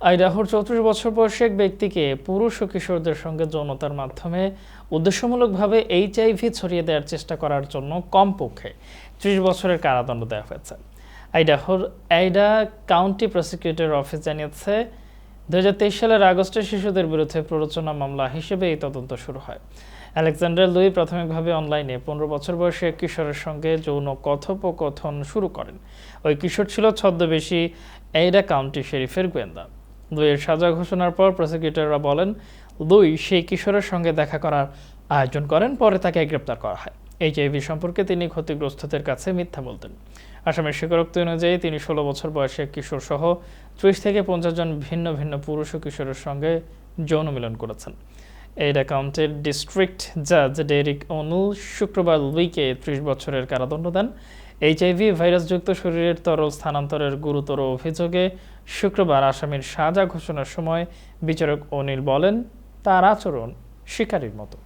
আইডাহোর চৌত্রিশ বছর বয়সী এক ব্যক্তিকে পুরুষ ও কিশোরদের সঙ্গে যৌনতার মাধ্যমে উদ্দেশ্যমূলকভাবে এইচআইভি ছড়িয়ে দেওয়ার চেষ্টা করার জন্য কমপক্ষে ত্রিশ বছরের কারাদণ্ড দেওয়া হয়েছে। আইডাহোর আইডা কাউন্টি প্রসিকিউটর অফিস জানিয়েছে দুহাজার তেইশ সালের আগস্টে শিশুদের বিরুদ্ধে প্ররোচনা মামলা হিসেবে এই তদন্ত শুরু হয়। আলেকজান্ডার লুই প্রাথমিকভাবে অনলাইনে পনেরো বছর বয়সে এক কিশোরের সঙ্গে যৌন কথোপকথন শুরু করেন। ওই কিশোর ছিল ছদ্মবেশী এইডা কাউন্টি শেরিফের গোয়েন্দা। লুইয়ের সাজা ঘোষণার পর প্রসিকিউটররা বলেন লুই সেই কিশোরের সঙ্গে দেখা করার আয়োজন করেন, পরে তাকে গ্রেপ্তার করা হয়। এইচআইভি সম্পর্কে তিনি ক্ষতিগ্রস্তদের কাছে মিথ্যা বলতেন। আসামের স্বীকারোক্তি অনুযায়ী তিনি ষোলো বছর বয়সে কিশোর সহ ত্রিশ থেকে পঞ্চাশ জন ভিন্ন ভিন্ন পুরুষ ও কিশোরের সঙ্গে যৌন মিলন করেছেন। এই অ্যাকাউন্টের ডিস্ট্রিক্ট জাজ ডেরিক অনুল শুক্রবার লুইকে ত্রিশ বছরের কারাদণ্ড দেন। এইচআইভি ভাইরাসযুক্ত শরীরের তরল স্থানান্তরের গুরুতর অভিযোগে শুক্রবার আসামির সাজা ঘোষণার সময় বিচারক অনিল বলেন, তার আচরণ শিকারীর মতো।